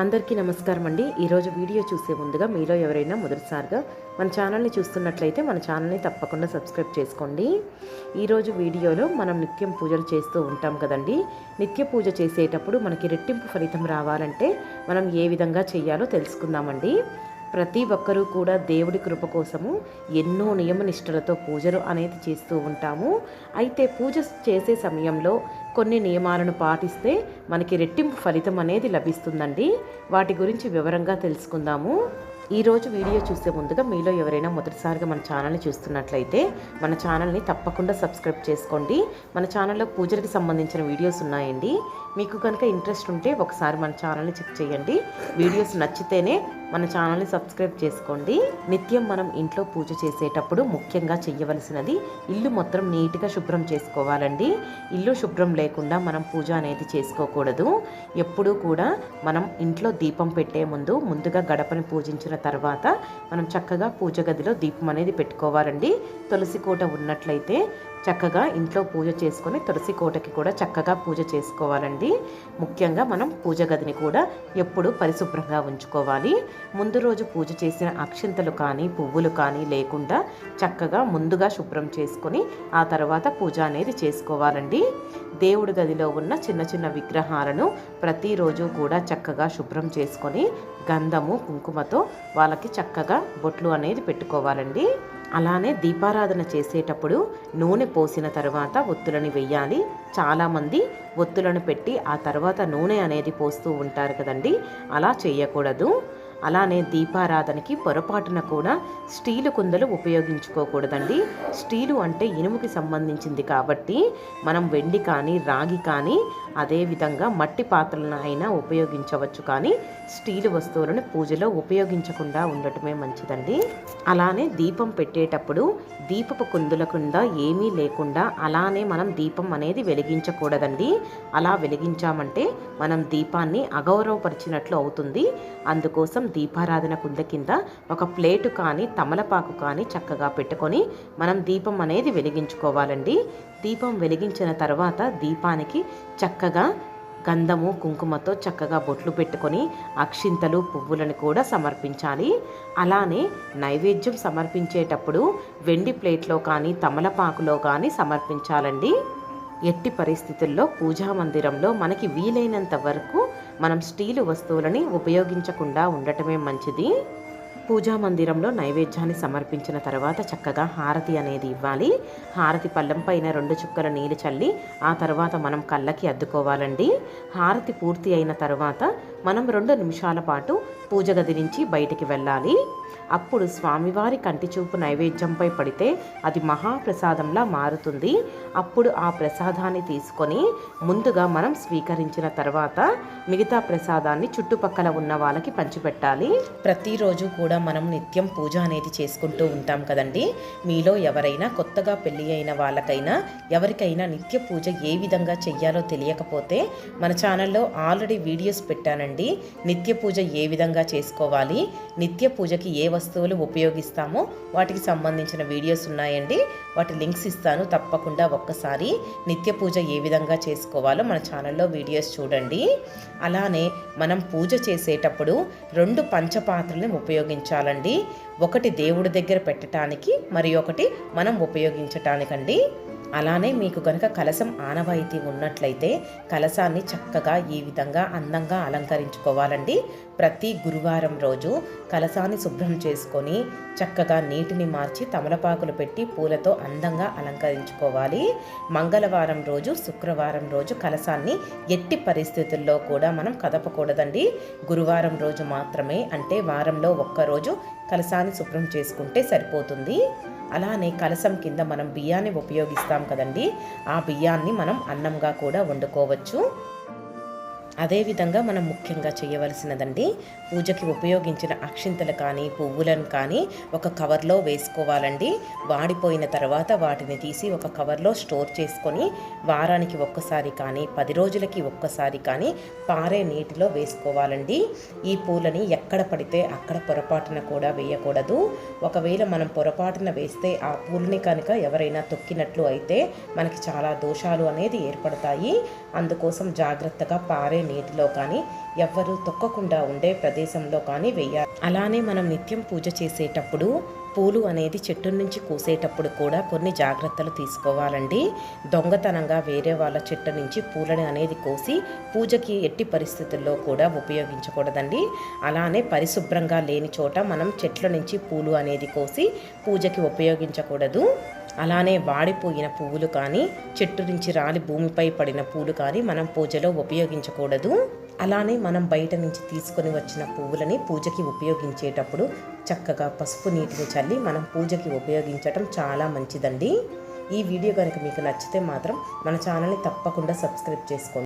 అందరికీ నమస్కారం అండి. ఈరోజు వీడియో చూసే ముందుగా మీలో ఎవరైనా మొదటిసారిగా మన ఛానల్ని చూస్తున్నట్లయితే మన ఛానల్ని తప్పకుండా సబ్స్క్రైబ్ చేసుకోండి. ఈరోజు వీడియోలో మనం నిత్యం పూజలు చేస్తూ ఉంటాం కదండి. నిత్య పూజ చేసేటప్పుడు మనకి రెట్టింపు ఫలితం రావాలంటే మనం ఏ విధంగా చేయాలో తెలుసుకుందామండి. ప్రతి ఒక్కరూ కూడా దేవుడి కృప కోసము ఎన్నో నియమ నిష్ఠలతో పూజలు అనేది చేస్తూ ఉంటాము. అయితే పూజ చేసే సమయంలో కొన్ని నియమాలను పాటిస్తే మనకి రెట్టింపు ఫలితం అనేది లభిస్తుందండి. వాటి గురించి వివరంగా తెలుసుకుందాము. ఈరోజు వీడియో చూసే ముందుగా మీలో ఎవరైనా మొదటిసారిగా మన ఛానల్ని చూస్తున్నట్లయితే మన ఛానల్ని తప్పకుండా సబ్స్క్రైబ్ చేసుకోండి. మన ఛానల్లో పూజలకు సంబంధించిన వీడియోస్ ఉన్నాయండి. మీకు కనుక ఇంట్రెస్ట్ ఉంటే ఒకసారి మన ఛానల్ని చెక్ చేయండి. వీడియోస్ నచ్చితేనే మన ఛానల్ని సబ్స్క్రైబ్ చేసుకోండి. నిత్యం మనం ఇంట్లో పూజ చేసేటప్పుడు ముఖ్యంగా చేయవలసినది ఇల్లు మొత్తం నీట్గా శుభ్రం చేసుకోవాలండి. ఇల్లు శుభ్రం లేకుండా మనం పూజ అనేది చేసుకోకూడదు. ఎప్పుడూ కూడా మనం ఇంట్లో దీపం పెట్టే ముందు ముందుగా గడపని పూజించిన తర్వాత మనం చక్కగా పూజ గదిలో దీపం అనేది పెట్టుకోవాలండి. తులసి కోట ఉన్నట్లయితే చక్కగా ఇంట్లో పూజ చేసుకొని తులసి కోటకి కూడా చక్కగా పూజ చేసుకోవాలండి. ముఖ్యంగా మనం పూజ గదిని కూడా ఎప్పుడూ పరిశుభ్రంగా ఉంచుకోవాలి. ముందు రోజు పూజ చేసిన అక్షింతలు కానీ పువ్వులు కానీ లేకుండా చక్కగా ముందుగా శుభ్రం చేసుకొని ఆ తర్వాత పూజ అనేది చేసుకోవాలండి. దేవుడి గదిలో ఉన్న చిన్న చిన్న విగ్రహాలను ప్రతిరోజు కూడా చక్కగా శుభ్రం చేసుకొని గంధము కుంకుమతో వాళ్ళకి చక్కగా బొట్లు అనేది పెట్టుకోవాలండి. అలానే దీపారాధన చేసేటప్పుడు నూనె పోసిన తర్వాత ఒత్తులని వెయ్యాలి. చాలామంది ఒత్తులను పెట్టి ఆ తర్వాత నూనె అనేది పోస్తూ ఉంటారు కదండి. అలా చేయకూడదు. అలానే దీపారాధనకి పొరపాటున కూడా స్టీలు కుందలు ఉపయోగించుకోకూడదండి. స్టీలు అంటే ఇనుముకి సంబంధించింది కాబట్టి మనం వెండి కానీ రాగి కానీ అదేవిధంగా మట్టి పాత్రలను అయినా ఉపయోగించవచ్చు. కానీ స్టీలు వస్తువులను పూజలో ఉపయోగించకుండా ఉండటమే మంచిదండి. అలానే దీపం పెట్టేటప్పుడు దీపపు కుందుల కింద ఏమీ లేకుండా అలానే మనం దీపం అనేది వెలిగించకూడదండి. అలా వెలిగించామంటే మనం దీపాన్ని అగౌరవపరిచినట్లు అవుతుంది. అందుకోసం దీపారాధన కుంద కింద ఒక ప్లేటు కానీ తమలపాకు కానీ చక్కగా పెట్టుకొని మనం దీపం అనేది వెలిగించుకోవాలండి. దీపం వెలిగించిన తర్వాత దీపానికి చక్కగా గంధము కుంకుమతో చక్కగా బొట్లు పెట్టుకొని అక్షింతలు పువ్వులను కూడా సమర్పించాలి. అలానే నైవేద్యం సమర్పించేటప్పుడు వెండి ప్లేట్లో కానీ తమలపాకులో కానీ సమర్పించాలండి. ఎట్టి పరిస్థితుల్లో పూజా మందిరంలో మనకి వీలైనంత వరకు మనం స్టీలు వస్తువులని ఉపయోగించకుండా ఉండటమే మంచిది. పూజా మందిరంలో నైవేద్యాన్ని సమర్పించిన తర్వాత చక్కగా హారతి అనేది ఇవ్వాలి. హారతి పళ్ళం పైన రెండు చుక్కల నీళ్ళు చల్లి ఆ తర్వాత మనం కళ్ళకి అద్దుకోవాలండి. హారతి పూర్తి అయిన తర్వాత మనం రెండు నిమిషాల పాటు పూజ గది నుంచి బయటికి వెళ్ళాలి. అప్పుడు స్వామివారి కంటి చూపు నైవేద్యంపై పడితే అది మహాప్రసాదంలా మారుతుంది. అప్పుడు ఆ ప్రసాదాన్ని తీసుకొని ముందుగా మనం స్వీకరించిన తర్వాత మిగతా ప్రసాదాన్ని చుట్టుపక్కల ఉన్న వాళ్ళకి పంచిపెట్టాలి. ప్రతిరోజు కూడా మనం నిత్యం పూజ అనేది చేసుకుంటూ ఉంటాం కదండి. మీలో ఎవరైనా కొత్తగా పెళ్ళి అయిన వాళ్ళకైనా ఎవరికైనా నిత్య పూజ ఏ విధంగా చెయ్యాలో తెలియకపోతే మన ఛానల్లో ఆల్రెడీ వీడియోస్ పెట్టానండి. నిత్య పూజ ఏ విధంగా చేసుకోవాలి? నిత్య పూజకి ఏ వస్తువులు ఉపయోగిస్తామో? వాటికి సంబంధించిన వీడియోస్ ఉన్నాయండి. వాటి లింక్స్ ఇస్తాను తప్పకుండా ఒక్కసారి. నిత్య పూజ ఏ విధంగా చేసుకోవాలో మన ఛానల్లో వీడియోస్ చూడండి. అలానే మనం పూజ చేసేటప్పుడు రెండు పంచపాత్రలను ఉపయోగించాలండి. ఒకటి దేవుడి దగ్గర పెట్టడానికి మరి ఒకటి మనం ఉపయోగించటానికండి. అలానే మీకు కనుక కలసం ఆనవాయితీ ఉన్నట్లయితే కలసాన్ని చక్కగా ఈ విధంగా అందంగా అలంకరించుకోవాలండి. ప్రతి గురువారం రోజు కలసాన్ని శుభ్రం చేసుకొని చక్కగా నీటిని మార్చి తమలపాకులు పెట్టి పూలతో అందంగా అలంకరించుకోవాలి. మంగళవారం రోజు శుక్రవారం రోజు కలసాన్ని ఎట్టి పరిస్థితుల్లో కూడా మనం కదపకూడదండి. గురువారం రోజు మాత్రమే అంటే వారంలో ఒక్కరోజు కలసాన్ని శుభ్రం చేసుకుంటే సరిపోతుంది. అలానే కలసం కింద మనం బియ్యాన్ని ఉపయోగిస్తాం కదండి. ఆ బియ్యాన్ని మనం అన్నంగా కూడా వండుకోవచ్చు. అదేవిధంగా మనం ముఖ్యంగా చేయవలసినదండి పూజకి ఉపయోగించిన అక్షింతలు కానీ పువ్వులను కానీ ఒక కవర్లో వేసుకోవాలండి. వాడిపోయిన తర్వాత వాటిని తీసి ఒక కవర్లో స్టోర్ చేసుకొని వారానికి ఒక్కసారి కానీ పది రోజులకి ఒక్కసారి కానీ పారే నీటిలో వేసుకోవాలండి. ఈ పూలని ఎక్కడ పడితే అక్కడ పొరపాటున కూడా వేయకూడదు. ఒకవేళ మనం పొరపాటున వేస్తే ఆ పూలని కనుక ఎవరైనా తొక్కినట్లు అయితే మనకి చాలా దోషాలు అనేది ఏర్పడతాయి. అందుకోసం జాగ్రత్తగా పారే నీటిలో కానీ ఎవ్వరూ తొక్కకుండా ఉండే ప్రదేశంలో కానీ వెయ్యాలి అలానే మనం నిత్యం పూజ చేసేటప్పుడు పూలు అనేది చెట్టు నుంచి కూసేటప్పుడు కూడా కొన్ని జాగ్రత్తలు తీసుకోవాలండి. దొంగతనంగా వేరే వాళ్ళ చెట్టు నుంచి పూలని అనేది కోసి పూజకి ఎట్టి పరిస్థితుల్లో కూడా ఉపయోగించకూడదండి. అలానే పరిశుభ్రంగా లేని చోట మనం చెట్ల నుంచి పూలు అనేది కోసి పూజకి ఉపయోగించకూడదు. అలానే వాడిపోయిన పువ్వులు కానీ చెట్టు నుంచి రాలి భూమిపై పడిన పూలు కానీ మనం పూజలో ఉపయోగించకూడదు. అలానే మనం బయట నుంచి తీసుకొని వచ్చిన పువ్వులని పూజకి ఉపయోగించేటప్పుడు చక్కగా పసుపు నీటిని చల్లి మనం పూజకి ఉపయోగించటం చాలా మంచిదండి. ఈ వీడియో కనుక మీకు నచ్చితే మాత్రం మన ఛానల్ని తప్పకుండా సబ్స్క్రైబ్ చేసుకోండి.